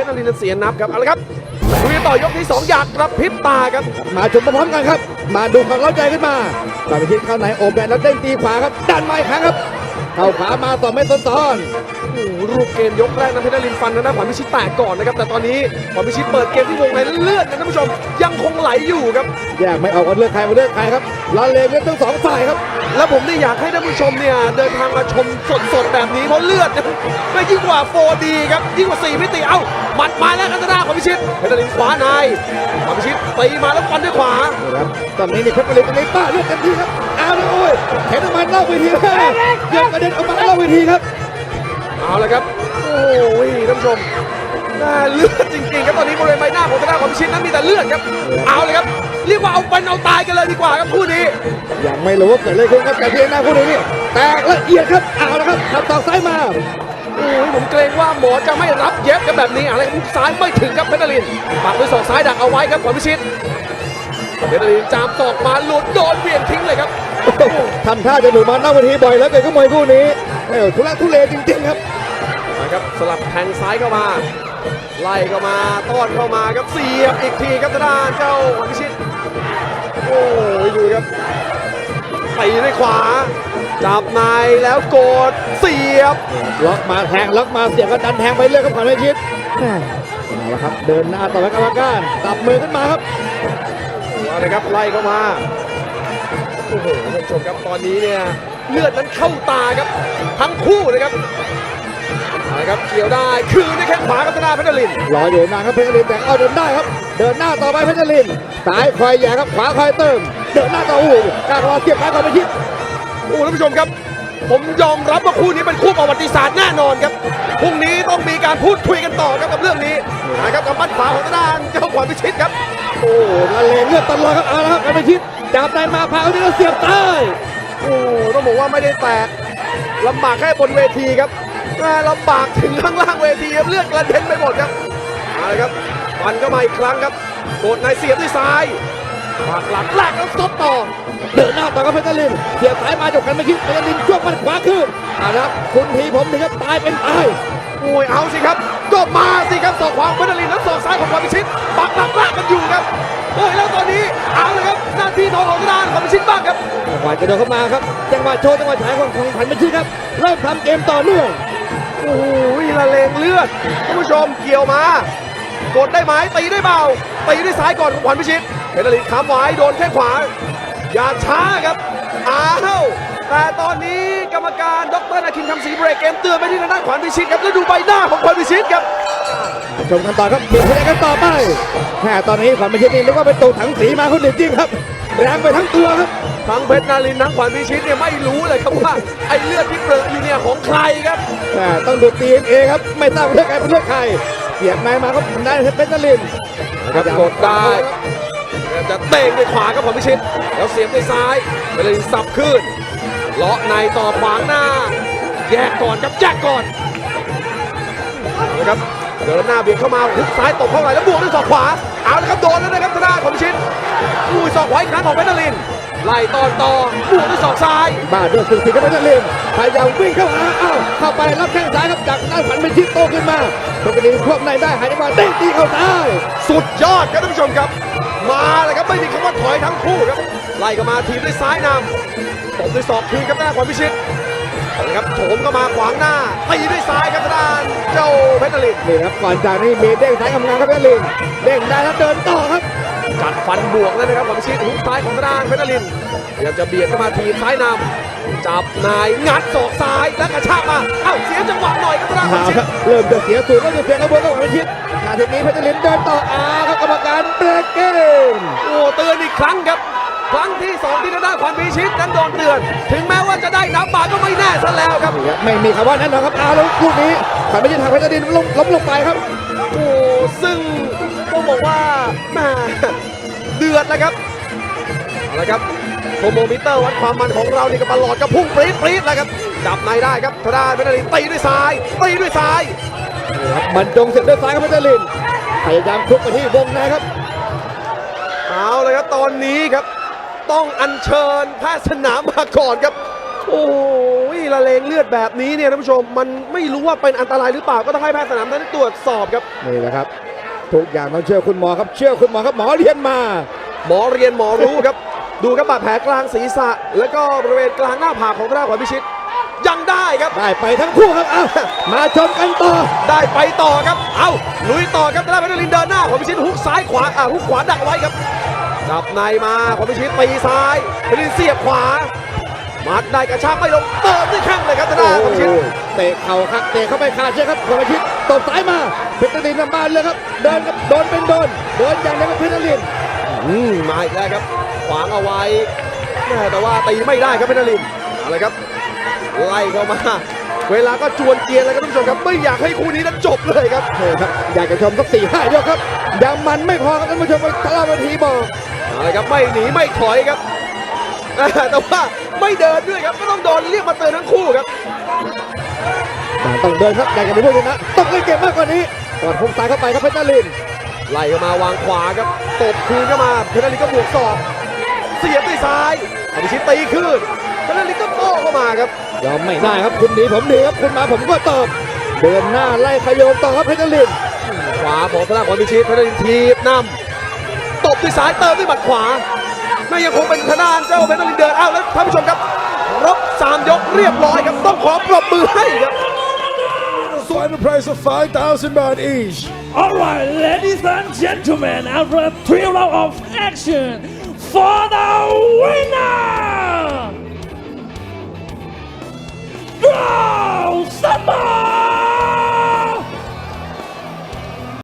ชรนารินทร์เสียนับครับเอาละครับคุยต่อยกที่สองอยากกระพริบตาครับ มาชมพร้อมกันครับ มาดูความเล้าใจขึ้นมาตาไปทิศเข้าไหนโอบแดนแล้วเด้งตีขวาครับดันมาอีกครั้งครับ เข้าขวามาต่อไม่ต้นตอนโอ้โหรูปเกมยกแรกนั้นเพชรนารินทร์ฟันทางด้านขวานพิชิตแตกก่อนนะครับแต่ตอนนี้ขวานพิชิตเปิดเกมที่วงในเลือดนะท่านผู้ชม ยังคงไหลอยู่ครับ แยกไม่ออกว่าเลือกใครมาเลือกใครครับละเลงกันทั้งสองฝ่ายครับ แล้วผมเนี่ยอยากให้ท่านผู้ชมเนี่ยเดินทางมาชมสดๆแบบนี้เพราะเลือดเนี่ยไม่ยิ่งกว่า 4D ครับยิ่งกว่า 4 มิติเอ้าหมัดมาแล้วกันตนาของพิชิตเพชรนารินทร์ขวาในขวานพิชิตตีมาแล้วฟันด้วยขวานี่ครับตอนนี้นี่เพชรบุรีตรงนี้ป้าเลือกเต็มที่ครับเอาเลยโอ้ยเห็น ออกมาเล่าเวทีเลยเยังกระเด็นออกมาเล่าเวทีครับเอาละครับ โอ้ยท่านผู้ชมน่าเลือดจริงๆครับตอนนี้บริเวณใบหน้าของธนาของพิชิตนั้นมีแต่เลือดครับเอาเลยครับเรียกว่าเอาเป็นเอาตายกันเลยดีกว่าครับคู่นี้ยังไม่รู้ว่าเกิดอะไรขึ้นครับแต่เพียงหน้าคู่นี้นี่แตกละเอียดครับเอาละครับขับต่อกซ้ายมาโอ้ยผมเกรงว่าหมอจะไม่รับเย็บกันแบบนี้อะไรครับซ้ายไม่ถึงครับเพชรนรินทร์ปักด้วยศอกซ้ายดักเอาไว้ครับขวัญพิชิตเพชรนรินทร์จามศอกมาหลุดโดนเบี่ยงทิ้งเลยครับ ทำท่าจะหนุนมาหน้าเวทีบ่อยแล้วเกิดก็มวยคู่นี้เออทุลักทุเลจริง ๆ ครับนะครับสลับแทงซ้ายเข้ามา ไล่เข้ามาต้อนเข้ามาครับเสียบอีกทีครับทางด้านเจ้าขวัญพิชิตโอ้ยดูครับตีด้วยขวา จับในแล้วกดเสียบล็อกมาแทงล็อกมาเสียบก็ดันแทงไปเรื่อยครับขวัญไม่ชิดแม่เอาละครับเดินหน้าต่อไปกรรมการตับมือขึ้นมาครับเอาเลยครับไล่เข้ามา โอ้โหท่านผู้ชมครับตอนนี้เนี่ยเลือดนั้นเข้าตาครับ ทั้งคู่เลยครับเอาละครับเกี่ยวได้คืนด้วยแข้งขวากับธนาเพชรนรินทร์รออยู่นานครับเพชรลินแต่เอาเดินได้ครับ เดินหน้าต่อไปเพชรลินซ้ายคอยแย่ครับขวาคอยเติม เดินหน้าต่อโอ้โหกล้ารอเสียบซ้ายขวัญไม่ชิดโอ้ท่านผู้ชมครับ ผมยอมรับว่าคู่นี้เป็นคู่ประวัติศาสตร์แน่นอนครับพรุ่งนี้ต้องมีการพูดคุยกันต่อครับกับเรื่องนี้นะครับกับมัดขวาของธนาเจ้าขวัญพิชิตครับโอ้ละเลงเลือดตลอดครับเอาละครับขวัญไม่ชิด จับได้มาพาเอาที่เราเสียบใต้โอ้ต้องบอกว่าไม่ได้แตกลำบากแค่บนเวทีครับแม่ลำบากถึงข้างล่างเวทีครับเลือดกระเด็นไปหมดครับเอาละครับฟันก็มาอีกครั้งครับโดดในเสียบด้วยซ้ายปากหลักแรกแล้วซบต่อเดินหน้าต่อกับเพชรลินเสียบซ้ายมาจบกันไม่คิดเพชรลินช่วงมันขวาขึ้นเอาละครับคุณทีผมถึงกับตายเป็นตายโอ้ยเอาสิครับก็มาสิครับศอกขวาของเบนลินแล้วศอกซ้ายของความพิชิตปักหลักแรกกันอยู่ครับโอ้ยแล้วตอนนี้เอา เลยครับหน้าที่ทองของทางด้านความพิชิตบ้างครับจังหวะจะเดินเข้ามาครับ จังหวะโชว์จังหวะฉายของของขันไม่ชิดครับ เริ่มทำเกมต่อเนื่อง โอ้ยละเลงเลือดท่านผู้ชมเกี่ยวมา กดได้ไหมตีได้เบาตีด้วยซ้ายก่อนของขวัญพิชิตเพชรลินค้ำไว้โดนแข้งขวา อย่าช้าครับ อ้าวแต่ตอนนี้กรรมการดรนาคินคำศรีเบรกเกมเตือนไปที่ทางด้านขวัญพิชิตครับแล้วดูใบหน้า ชมกันต่อครับเบียดคะแนนกันต่อไปแค่ตอนนี้ขวัญไม่ชิดนี่นึกว่าเป็นตัวถังสีมาคนเดียวจริงครับ แรงไปทั้งตัวครับทั้งเพชรนารินทร์ทั้งขวัญพิชิตเนี่ยไม่รู้เลยครับว่าไอ้เลือดที่เปรอะอยู่เนี่ยของใครครับแม่ต้องดูดีเอ็นเอครับไม่ทราบว่าเลือกใครเป็นเลือกใครเสียบในมาครับทำได้เพชรนรินทร์นะครับกดได้จะเตะด้วยขวาครับขวัญพิชิต แล้วเสียบด้วยซ้ายเพชรนารินทร์สับขึ้นเลาะในต่อขวางหน้า แยกก่อนครับแยกก่อนเอาละครับ เดินหน้าเบียดเข้ามาหุกซ้ายตบเข้าไปแล้วบวกด้วยศอกขวา เอาละครับโดนแล้วนะครับทางด้านขวัญพิชิตอุ้ยศอกขวาอีกครั้งของเพชรนารินทร์ไล่ตอนต่อบวกด้วยศอกซ้ายบ้าด้วยสุดสีกับเพชรนรินทร์พยายามวิ่งเข้าหาอ้าวเข้าไปรับแข้งซ้ายครับจากด้านขวัญไม่ชิดโตขึ้นมาปกติควบในได้หายจังหวะเด้งตีเข้าซ้ายสุดยอดครับท่านผู้ชมครับ มาเลยครับไม่มีคำว่าถอยทั้งคู่ครับไล่ก็มาทีมด้วยซ้ายนำตบด้วยศอกคืนครับหน้าขวัญพิชิต เอาละครับโถมก็มาขวางหน้าตีด้วยซ้ายครับทางด้านเจ้าเพชรนรินทร์นี่ครับก่อนจากนี้มีเด้งซ้ายทำงานครับเพชรนรินทร์เด้งได้แล้วเดินต่อครับจัดฟันบวกแล้วนะครับขวัญพิชิตหุกซ้ายของทางด้านเพชรนรินทร์พยายามจะเบียดเข้ามาทีมซ้ายนำจับนายงัดศอกซ้ายแล้วกระชากมาเอ้าเสียจังหวะหน่อยครับทางด้านขวัญเอาพิชิคตรับเริ่มจะเสียสูตรแล้วจะเสียกระบวนการของชิดนาทีนี้เพชรลินเดินต่ออาครับกรรมการเบรกเกมโอ้เตือนอีกครั้งครับ ครั้งที่สองที่ทางด้านขวัญพิชิตนั้นโดนเตือน ถึงแม้ว่าจะได้นับบาทก็ไม่แน่ซะแล้วครับ ไม่มีคำว่านั้นหรอกครับอาแล้วลูกนี้ผ่านไปยิงทางเพชรลินล้มล้มลงไปครับ โอ้ซึ่งต้องบอกว่าแหม่เดือดแล้วครับเอาละครับโทโมมิเตอร์วัดความมันของเรานี่ก็ประหลอดก็พุ่งปรี๊ดปรี๊ดแล้วครับจับในได้ครับทางด้านเพชรลินตีด้วยซ้ายตีด้วยซ้ายบรรจงเสร็จด้วยซ้ายครับเพชรลินพยายามคลุกไปที่วงในครับเอาเลยครับตอนนี้ครับ ต้องอัญเชิญแพทย์สนามมาก่อนครับ โอ้ยละเลงเลือดแบบนี้เนี่ยท่านผู้ชม มันไม่รู้ว่าเป็นอันตรายหรือเปล่าก็ต้องให้แพทย์สนามนั้นตรวจสอบครับ นี่แหละครับ ทุกอย่างต้องเชื่อคุณหมอครับ เชื่อคุณหมอครับหมอเรียนมา หมอเรียนหมอรู้ครับ ดูครับบาดแผลกลางศีรษะ แล้วก็บริเวณกลางหน้าผากของทางด้านขวัญพิชิต ยังได้ครับ ได้ไปทั้งคู่ครับ เอ้ามาชมกันต่อ ได้ไปต่อครับ เอาลุยต่อครับทางด้านเพชรนรินทร์เดินหน้าขวัญพิชิตฮุกซ้ายขวาอ่าฮุกขวาดักไว้ครับ จับในมาขวัญพิชิตตีซ้ายเพชรนรินทร์เสียบขวามัดได้กระชากไม่ลงเติมด้วยแข้งเลยครับทางด้านขวัญพิชิตเตะเข่าครับเตะเข้าไปขาดเชือกครับขวาชิดตบซ้ายมาเพชรนรินทร์นำบ้านเลยครับเดินครับโดนเป็นโดนโดนอย่างเดียวกับเพชรนรินทร์อืมมาอีกแล้วครับขวางเอาไว้แม่แต่ว่าตีไม่ได้ครับเพชรนรินทร์เอาเลยครับไล่เข้ามา เวลาก็จวนเจียนเลยครับท่านผู้ชมครับไม่อยากให้คู่นี้นั้นจบเลยครับนี่ครับอยากจะชมสักสี่ห้ายกครับยังมันไม่พอครับท่านผู้ชมทะเลาะวันทีบอกเอาเลยครับไม่หนีไม่ถอยครับอ่าแต่ว่าไม่เดินด้วยครับก็ต้องโดนเรียกมาเตือนทั้งคู่ครับต้องเดินครับอยากจะเป็นผู้ชนะต้องเล่นเกมมากกว่านี้ก่อนพุ่งซ้ายเข้าไปครับเพชรนรินทร์ไล่เข้ามาวางขวาครับตบคืนเข้ามาเพชรนรินทร์ก็บวกศอกเสียบด้วยซ้ายอภิชิตตีคืนเพชรนรินทร์ก็โต้เข้ามาครับ ยอมไม่ได้ครับคุณหนีผมหนีครับคุณมาผมก็ตอบเดินหน้าไล่ขยมต่อครับเพชรนรินทร์ขวาของทางด้านของพิชิตเพชรนรินทร์ทีบนำตบด้วยซ้ายเติมด้วยหมัดขวาน่ายังคงเป็นทางด้านเจ้าเพชรนรินทร์เดินอ้าวแล้วท่านผู้ชมครับครบสามยกเรียบร้อยครับต้องขอปรบมือให้ครับ Final price of 5,000 baht each. All right, ladies and gentlemen, after three rounds of action, for the winner, No! Somebody!